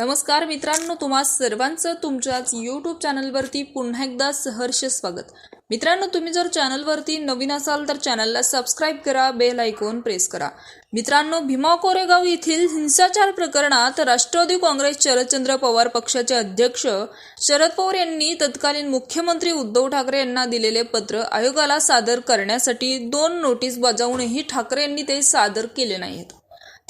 नमस्कार मित्रांनो तुम्हा सर्वांचं तुमच्याच यूट्यूब चॅनलवरती पुन्हा एकदा सहर्ष स्वागत. मित्रांनो तुम्ही जर चॅनलवरती नवीन असाल तर चॅनलला सबस्क्राईब करा बेल आयकॉन प्रेस करा. मित्रांनो भीमा कोरेगाव येथील हिंसाचार प्रकरणात राष्ट्रवादी काँग्रेस शरदचंद्र पवार पक्षाचे अध्यक्ष शरद पवार यांनी तत्कालीन मुख्यमंत्री उद्धव ठाकरे यांना दिलेले पत्र आयोगाला सादर करण्यासाठी दोन नोटीस बजावूनही ठाकरे यांनी ते सादर केले नाहीत.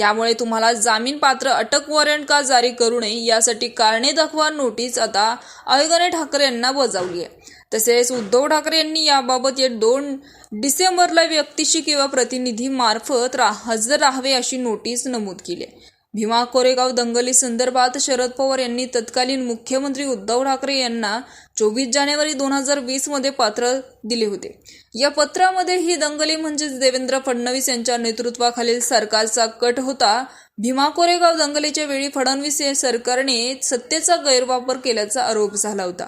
त्यामुळे तुम्हाला जामीन पात्र अटक वॉरंट का जारी करू नये यासाठी कारणे दाखवा नोटीस आता आयोगाने ठाकरे यांना बजावली आहे. तसेच उद्धव ठाकरे यांनी याबाबत या दोन डिसेंबरला व्यक्तीशी किंवा प्रतिनिधी मार्फत रा हजर राहावे अशी नोटीस नमूद केली आहे. भीमा कोरेगाव दंगली संदर्भात शरद पवार यांनी तत्कालीन मुख्यमंत्री उद्धव ठाकरे यांना चोवीस जानेवारी दोन हजार वीसमध्ये पत्र दिले होते. या पत्रामध्ये ही दंगली म्हणजेच देवेंद्र फडणवीस यांच्या नेतृत्वाखालील सरकारचा कट होता. भीमा कोरेगाव दंगलीच्या वेळी फडणवीस या सरकारने सत्तेचा गैरवापर केल्याचा आरोप झाला होता.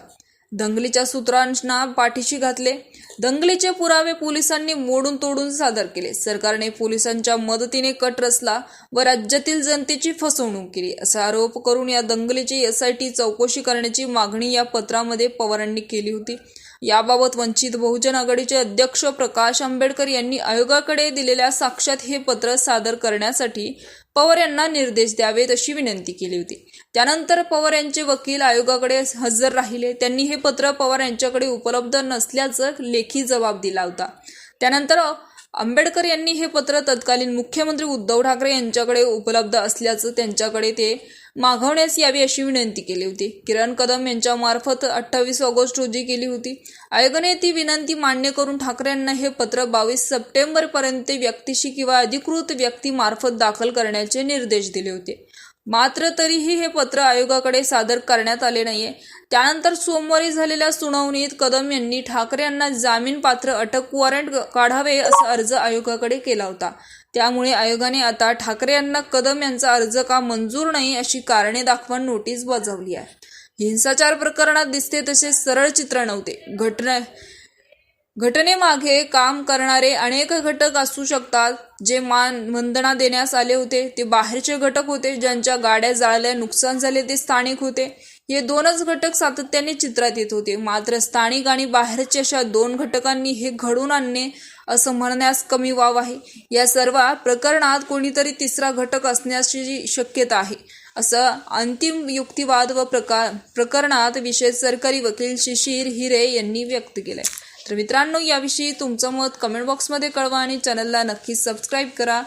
दंगलीच्या सूत्रांना पाठीशी घातले. दंगलीचे पुरावे पोलिसांनी मोडून तोडून सादर केले. सरकारने पोलिसांच्या मदतीने कट रचला व राज्यातील जनतेची फसवणूक केली. असा आरोप करून या दंगलीची एसआयटी चौकशी करण्याची मागणी या पत्रामध्ये पवारांनी केली होती. याबाबत वंचित बहुजन आघाडीचे अध्यक्ष प्रकाश आंबेडकर यांनी आयोगाकडे दिलेल्या साक्षात हे पत्र सादर करण्यासाठी पवार यांना निर्देश द्यावेत अशी विनंती केली होती. त्यानंतर पवार यांचे वकील आयोगाकडे हजर राहिले. त्यांनी हे पत्र पवार यांच्याकडे उपलब्ध नसल्याचं लेखी जबाब दिला होता. त्यानंतर आंबेडकर यांनी हे पत्र तत्कालीन मुख्यमंत्री उद्धव ठाकरे यांच्याकडे उपलब्ध असल्याचं त्यांच्याकडे ते मागवण्यास यावी अशी विनंती केली होती. किरण कदम यांच्या मार्फत अठ्ठावीस ऑगस्ट रोजी केली होती. आयोगाने ती विनंती मान्य करून ठाकरेंना हे पत्र बावीस सप्टेंबर पर्यंत व्यक्तीशी किंवा अधिकृत व्यक्तीमार्फत दाखल करण्याचे निर्देश दिले होते. मात्र तरीही हे पत्र आयोगाकडे सादर करण्यात आले नाहीये. त्यानंतर सोमवारी झालेल्या सुनावणीत कदम यांनी ठाकरे यांना जामीन पात्र अटक वॉरंट काढावे असा अर्ज आयोगाकडे केला होता. त्यामुळे आयोगाने आता ठाकरे यांना कदम यांचा अर्ज का मंजूर नाही अशी कारणे दाखवण नोटीस बजावली आहे. हिंसाचार प्रकरणात दिसते तसे सरळ चित्र नव्हते. घटना घटनेमागे काम करणारे अनेक घटक असू शकतात. जे मान वंदना देण्यास आले होते ते बाहेरचे घटक होते ज्यांच्या गाड्या जाळल्या नुकसान झाले ते स्थानिक होते. हे दोनच घटक सातत्याने चित्रात येत होते. मात्र स्थानिक आणि बाहेरच्या अशा दोन घटकांनी हे घडून आणणे असं म्हणण्यास कमी वाव आहे. या सर्व प्रकरणात कोणीतरी तिसरा घटक असण्याची शक्यता आहे. असं अंतिम युक्तिवाद व प्रकार प्रकरणात विशेष सरकारी वकील शिशिर हिरे यांनी व्यक्त केलंय. तर मित्रांनो याविषयी तुमचं मत कमेंट बॉक्समध्ये कळवा आणि चॅनलला नक्कीच सबस्क्राईब करा.